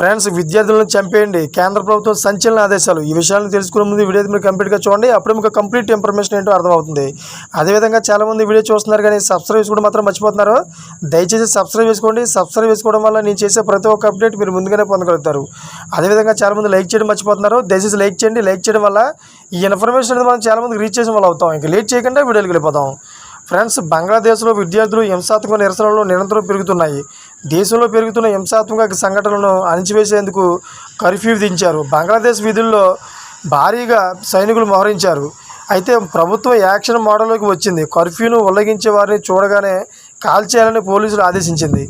Friends విద్యార్థులను చంపేయండి. కేంద్ర ప్రభుత్వం సంచలన ఆదేశాలు. ఈ విషయాలను తెలుసుకునే ముందు వీడియో మీరు కంప్లీట్గా చూడండి. అప్పుడు మీకు కంప్లీట్ ఇన్ఫర్మేషన్ ఏంటో అర్థమవుతుంది. అదేవిధంగా చాలామంది వీడియో చూస్తున్నారు కానీ సబ్స్క్రైబ్ చేసుకోవడం మాత్రం మర్చిపోతున్నారు. దయచేసి సబ్స్క్రైబ్ చేసుకోండి. సబ్స్క్రైబ్ చేసుకోవడం వల్ల నేను చేసే ప్రతి ఒక్క అప్డేట్ మీరు ముందుగానే పొందగలుగుతారు. అదేవిధంగా చాలామంది లైక్ చేయడం మర్చిపోతున్నారు. దయచేసి లైక్ చేయండి. లైక్ చేయడం వల్ల ఈ ఇన్ఫర్మేషన్ అనేది మనం చాలామందికి రీచ్ చేసిన వాళ్ళు అవుతాం. ఇంకా లేట్ చేయకుండా వీడియోకి వెళ్ళిపోతాం ఫ్రెండ్స్ బంగ్లాదేశ్లో విద్యార్థులు హింసాత్మక నిరసనలు నిరంతరం పెరుగుతున్నాయి. దేశంలో పెరుగుతున్న హింసాత్మక సంఘటనలను అణిచివేసేందుకు కర్ఫ్యూ విధించారు. బంగ్లాదేశ్ విధుల్లో భారీగా సైనికులు మోహరించారు. అయితే ప్రభుత్వం యాక్షన్ మోడల్లోకి వచ్చింది. కర్ఫ్యూను ఉల్లంఘించే వారిని చూడగానే కాల్చేయాలని పోలీసులు ఆదేశించింది.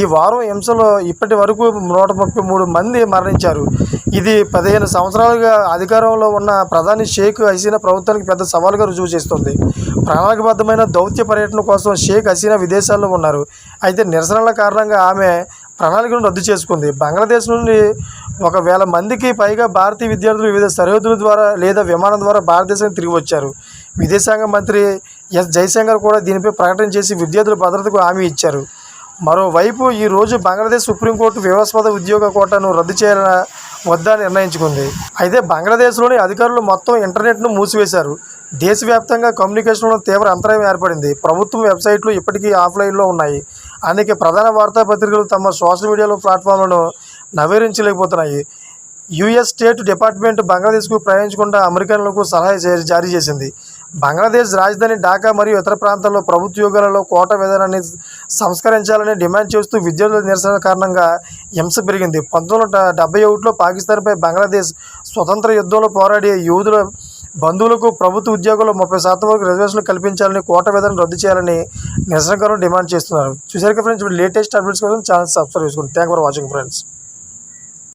ఈ వారం హింసలో ఇప్పటి వరకు నూట ముప్పై మూడు మంది మరణించారు. ఇది పదిహేను సంవత్సరాలుగా అధికారంలో ఉన్న ప్రధాని షేక్ హసీనా ప్రభుత్వానికి పెద్ద సవాలుగా రుజువు చేస్తుంది. ప్రణాళికబద్ధమైన దౌత్య పర్యటన కోసం షేక్ హసీనా విదేశాల్లో ఉన్నారు. అయితే నిరసనల కారణంగా ఆమె ప్రణాళికను రద్దు చేసుకుంది. బంగ్లాదేశ్ నుండి ఒక వేల మందికి పైగా భారతీయ విద్యార్థులు వివిధ సరిహద్దుల ద్వారా లేదా విమానం ద్వారా భారతదేశానికి తిరిగి వచ్చారు. విదేశాంగ మంత్రి ఎస్ జయశంకర్ కూడా దీనిపై ప్రకటన చేసి విద్యార్థుల భద్రతకు హామీ ఇచ్చారు. మరోవైపు ఈ రోజు బంగ్లాదేశ్ సుప్రీంకోర్టు వివాస్పద ఉద్యోగ కోటాను రద్దు చేయాలని వద్దా నిర్ణయించుకుంది. అయితే బంగ్లాదేశ్లోని అధికారులు మొత్తం ఇంటర్నెట్ను మూసివేశారు. దేశవ్యాప్తంగా కమ్యూనికేషన్లో తీవ్ర అంతరాయం ఏర్పడింది. ప్రభుత్వం వెబ్సైట్లు ఇప్పటికీ ఆఫ్లైన్లో ఉన్నాయి. అందుకే ప్రధాన వార్తాపత్రికలు తమ సోషల్ మీడియాలో ప్లాట్ఫామ్లను నవీకరించలేకపోతున్నాయి. యుఎస్ స్టేట్ డిపార్ట్మెంట్ బంగ్లాదేశ్కు ప్రయాణించకుండా అమెరికన్లకు సలహా జారీ చేసింది. బంగ్లాదేశ్ రాజధాని ఢాకా మరియు ఇతర ప్రాంతాల్లో ప్రభుత్వ కోట విధానాన్ని సంస్కరించాలని డిమాండ్ చేస్తూ విద్యార్థుల నిరసన కారణంగా హింస పెరిగింది. పంతొమ్మిది వందల డెబ్బై ఒకటిలో పాకిస్తాన్పై బంగ్లాదేశ్ స్వతంత్ర యుద్ధంలో పోరాడే యువతుల బంధువులకు ప్రభుత్వ ఉద్యోగులు ముప్పై శాతం వరకు రిజర్వేషన్లు కల్పించాలని కోట విధానం రద్దు చేయాలని నిరసనకారులు డిమాండ్ చేస్తున్నారు. చూసారు ఫ్రెండ్స్ ఇప్పుడు లేటెస్ట్ అప్డేట్స్ కోసం ఛానల్ సబ్స్క్రైబ్ చేసుకోండి థ్యాంక్ ఫర్ వాచింగ్ ఫ్రెండ్స్.